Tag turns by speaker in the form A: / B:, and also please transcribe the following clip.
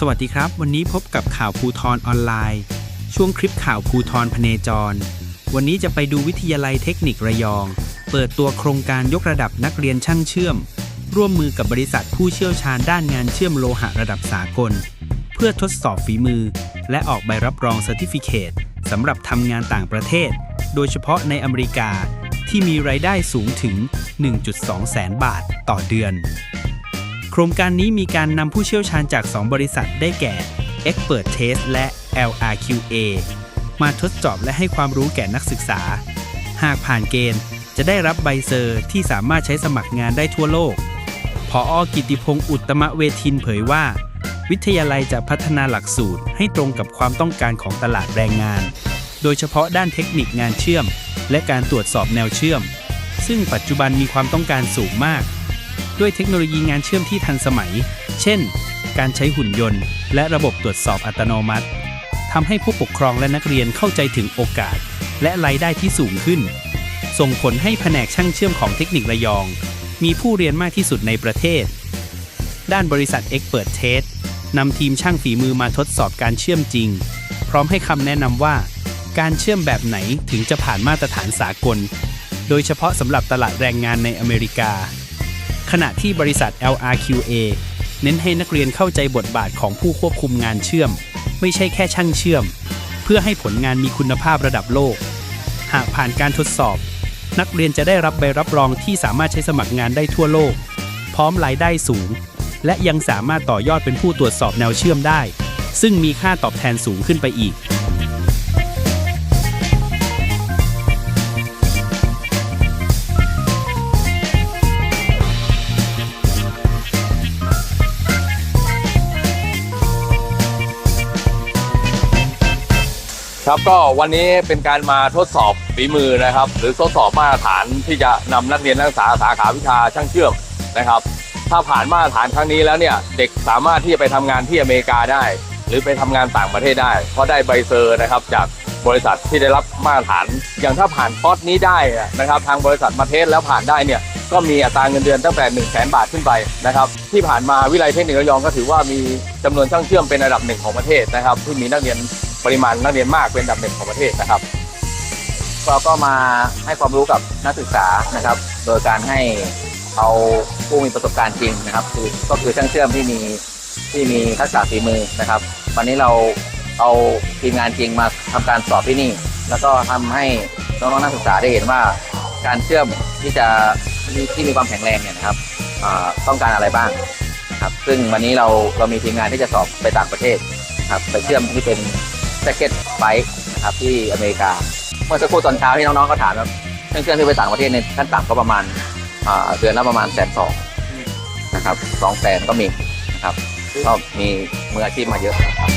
A: สวัสดีครับ วันนี้พบกับข่าวภูทรออนไลน์ ช่วงคลิปข่าวภูทรพเนจร วันนี้จะไปดูวิทยาลัยเทคนิคระยอง เปิดตัวโครงการยกระดับนักเรียนช่างเชื่อม ร่วมมือกับบริษัทผู้เชี่ยวชาญด้านงานเชื่อมโลหะระดับสากล เพื่อทดสอบฝีมือ และออกใบรับรองเซอร์ติฟิเคตสำหรับทำงานต่างประเทศ โดยเฉพาะในอเมริกาที่มีรายได้สูงถึง 1.2 แสนบาทต่อเดือน โครงการนี้มีการนำผู้เชี่ยวชาญจาก 2 บริษัทได้แก่ Expert Test และ LRQA มาทดสอบและให้ความรู้แก่นักศึกษา หากผ่านเกณฑ์จะได้รับใบเซอร์ที่สามารถใช้สมัครงานได้ทั่วโลก พออกิติพงศ์อุตตมะเวทินเผยว่า วิทยาลัยจะพัฒนาหลักสูตรให้ตรงกับความต้องการของตลาดแรงงาน โดยเฉพาะด้านเทคนิคงานเชื่อม และการตรวจสอบแนวเชื่อม ซึ่งปัจจุบันมีความต้องการสูงมาก ด้วยเทคโนโลยีงานเชื่อมที่ทันสมัย เช่น การใช้หุ่นยนต์ และระบบตรวจสอบอัตโนมัติทำให้ผู้ปกครองและนักเรียนเข้าใจถึงโอกาส และรายได้ที่สูงขึ้น ส่งผลให้แผนกช่างเชื่อมของเทคนิคระยอง มีผู้เรียนมากที่สุดในประเทศ ด้านบริษัท Expert Test นำทีมช่างฝีมือมาทดสอบการเชื่อมจริง พร้อมให้คำแนะนำว่า การเชื่อมแบบไหนถึงจะผ่านมาตรฐานสากล โดยเฉพาะสำหรับตลาดแรงงานในอเมริกา ขณะที่บริษัท LRQA เน้นให้นักเรียนเข้าใจบทบาทของผู้ควบคุมงานเชื่อม ไม่ใช่แค่ช่างเชื่อม เพื่อให้ผลงานมีคุณภาพระดับโลก หากผ่านการทดสอบ นักเรียนจะได้รับใบรับรองที่สามารถใช้สมัครงานได้ทั่วโลก พร้อมรายได้สูง และยังสามารถต่อยอดเป็นผู้ตรวจสอบแนวเชื่อมได้ ซึ่งมีค่าตอบแทนสูงขึ้นไปอีก
B: ครับก็วันนี้เป็นการมาทดสอบฝีมือนะครับ หรือทดสอบมาตรฐานที่จะนำนักเรียนนักศึกษาสาขาวิชาช่างเชื่อมนะครับ ถ้าผ่านมาตรฐานครั้งนี้แล้วเนี่ยเด็กสามารถที่จะไปทำงานที่อเมริกาได้ หรือไปทำงานต่างประเทศได้ เพราะได้ใบเซอร์นะครับ จากบริษัทที่ได้รับมาตรฐาน อย่างถ้าผ่านคอร์สนี้ได้นะครับ ทางบริษัทมาเทสแล้วผ่านได้เนี่ยก็มีอัตราเงินเดือนตั้งแต่1 0 0 0 0แบาทขึ้นไปนะครับที่ผ่านมาวิทยาลัยเทคนิคระยองก็ถือว่ามีจำนวนช่างเชื่อมเป็นระดับหนึ่งของประเทศนะครับที่มีนักเรียน ปริมาณนักเรียนมากเป็นอันดับหนึ่งของประเทศนะครับ
C: เราก็มาให้ความรู้กับนักศึกษานะครับ โดยการให้เอาผู้มีประสบการณ์จริงนะครับคือก็คือช่างเชื่อมที่มีที่มีทักษะฝีมือนะครับ วันนี้เราเอาทีมงานจริงมาทำการสอบที่นี่ แล้วก็ทำให้น้องๆนักศึกษาได้เห็นว่า การเชื่อมที่จะที่มีความแข็งแรงเนี่ยนะครับต้องการอะไรบ้างนะครับ ซึ่งวันนี้เราเรามีทีมงานที่จะสอบไปต่างประเทศครับไปเชื่อมที่เป็น แจ็คเก็ตไฟนะครับที่อเมริกา เมื่อสักครู่ตอนเช้าที่น้องๆก็ถามครับเครื่องเครื่องที่ไปต่างประเทศในขั้นต่ำก็ประมาณอ่าเดือนละประมาณแสนสองนะครับสองแสนก็มีนะครับก็มีมืออาชีพมาเยอะครับ